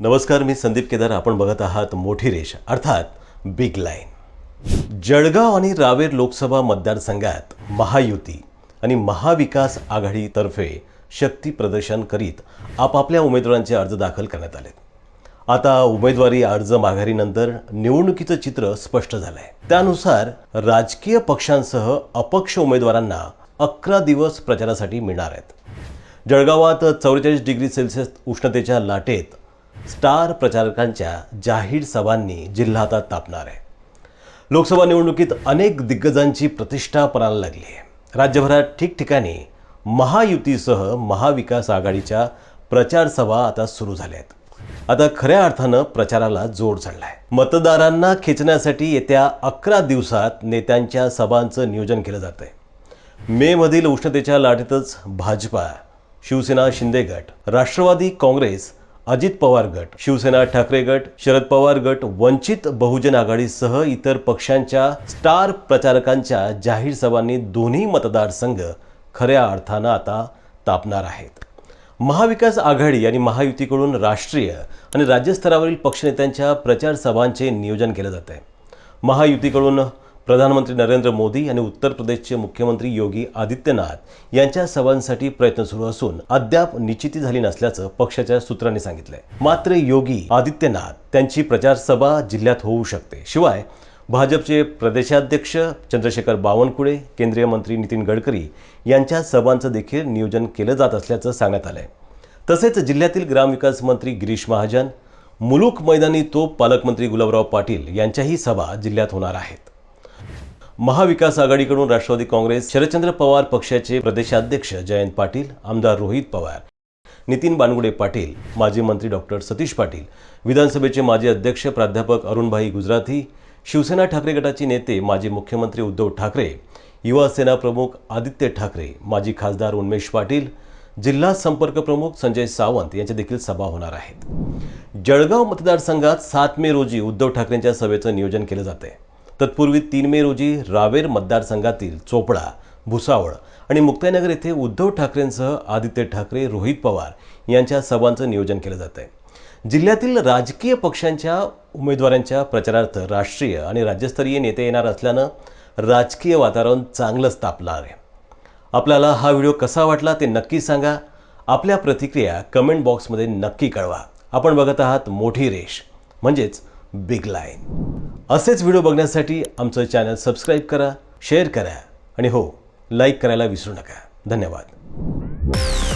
नमस्कार मी संदीप केदार. आपण बघत आहात मोठी रेष अर्थात बिग लाईन. जळगाव आणि रावेर लोकसभा मतदारसंघात महायुती आणि महाविकास आघाडीतर्फे शक्ती प्रदर्शन करीत आपापल्या उमेदवारांचे अर्ज दाखल करण्यात आले आता उमेदवारी अर्ज माघारीनंतर निवडणुकीचं चित्र स्पष्ट झालं आहे त्यानुसार राजकीय पक्षांसह अपक्ष उमेदवारांना अकरा दिवस प्रचारासाठी मिळणार आहेत. जळगावात चौवेचाळीस डिग्री सेल्सिअस उष्णतेच्या लाटेत स्टार प्रचारकांच्या जाहीर सभांनी जिल्हा आता तापणार आहे. लोकसभा निवडणुकीत अनेक दिग्गजांची प्रतिष्ठा पणाला लागली आहे. राज्यभरात ठिकठिकाणी महायुतीसह महाविकास आघाडीच्या प्रचारसभा आता सुरू झाल्या आहेत आता खऱ्या अर्थानं प्रचाराला जोर चढला आहे मतदारांना खेचण्यासाठी येत्या अकरा दिवसात नेत्यांच्या सभांचं नियोजन केलं जात आहे मे मधील उष्णतेच्या लाटेतच भाजपा शिवसेना शिंदे गट राष्ट्रवादी काँग्रेस अजित पवार गट शिवसेना ठाकरे गट शरद पवार गट वंचित बहुजन आघाडीसह इतर पक्षांच्या स्टार प्रचारकांच्या जाहीर सभांनी दोन्ही मतदारसंघ खऱ्या अर्थानं आता तापणार आहेत. महाविकास आघाडी आणि महायुतीकडून राष्ट्रीय आणि राज्यस्तरावरील पक्षनेत्यांच्या प्रचार सभांचे नियोजन केलं जात आहे महायुतीकडून प्रधानमंत्री नरेंद्र मोदी आणि उत्तर प्रदेशचे मुख्यमंत्री योगी आदित्यनाथ यांच्या सभांसाठी प्रयत्न सुरू असून अद्याप निश्चिती झाली नसल्याचं पक्षाच्या सूत्रांनी सांगितलंय. मात्र योगी आदित्यनाथ त्यांची प्रचार सभा जिल्ह्यात होऊ शकते. शिवाय भाजपचे प्रदेशाध्यक्ष चंद्रशेखर बावनकुळे केंद्रीय मंत्री नितीन गडकरी यांच्या सभांचं देखील नियोजन केलं जात असल्याचं सांगण्यात आलंय. तसेच जिल्ह्यातील ग्रामविकास मंत्री गिरीश महाजन मुलूक मैदानी तोप पालकमंत्री गुलाबराव पाटील यांच्याही सभा जिल्ह्यात होणार आहेत. महाविकास आघाडीकडून राष्ट्रवादी काँग्रेस शरदचंद्र पवार पक्षाचे प्रदेशाध्यक्ष जयंत पाटील आमदार रोहित पवार नितीन बानगुडे पाटील माजी मंत्री डॉक्टर सतीश पाटील विधानसभेचे माजी अध्यक्ष प्राध्यापक अरुणभाई गुजराथी शिवसेना ठाकरे गटाचे नेते माजी मुख्यमंत्री उद्धव ठाकरे युवा सेना प्रमुख आदित्य ठाकरे माजी खासदार उन्मेश पाटील जिल्हा संपर्क प्रमुख संजय सावंत यांच्या देखील सभा होणार आहेत. जळगाव मतदारसंघात सात मे रोजी उद्धव ठाकरेंच्या सभेचं नियोजन केलं जात आहे तत्पूर्वी तीन मे रोजी रावेर मतदारसंघातील चोपडा भुसावळ आणि मुक्ताईनगर येथे उद्धव ठाकरेंसह आदित्य ठाकरे रोहित पवार यांच्या सभांचं नियोजन केलं जात आहे जिल्ह्यातील राजकीय पक्षांच्या उमेदवारांच्या प्रचारार्थ राष्ट्रीय आणि राज्यस्तरीय नेते येणार असल्यानं राजकीय वातावरण चांगलंच तापलं आहे. आपल्याला हा व्हिडिओ कसा वाटला ते नक्की सांगा. आपल्या प्रतिक्रिया कमेंट बॉक्समध्ये नक्की कळवा. आपण बघत आहात मोठी रेष म्हणजेच बिग लाईन. असेच व्हिडिओ बघण्यासाठी आमचं चॅनल सबस्क्राईब करा शेअर करा आणि हो लाईक करायला विसरू नका. धन्यवाद.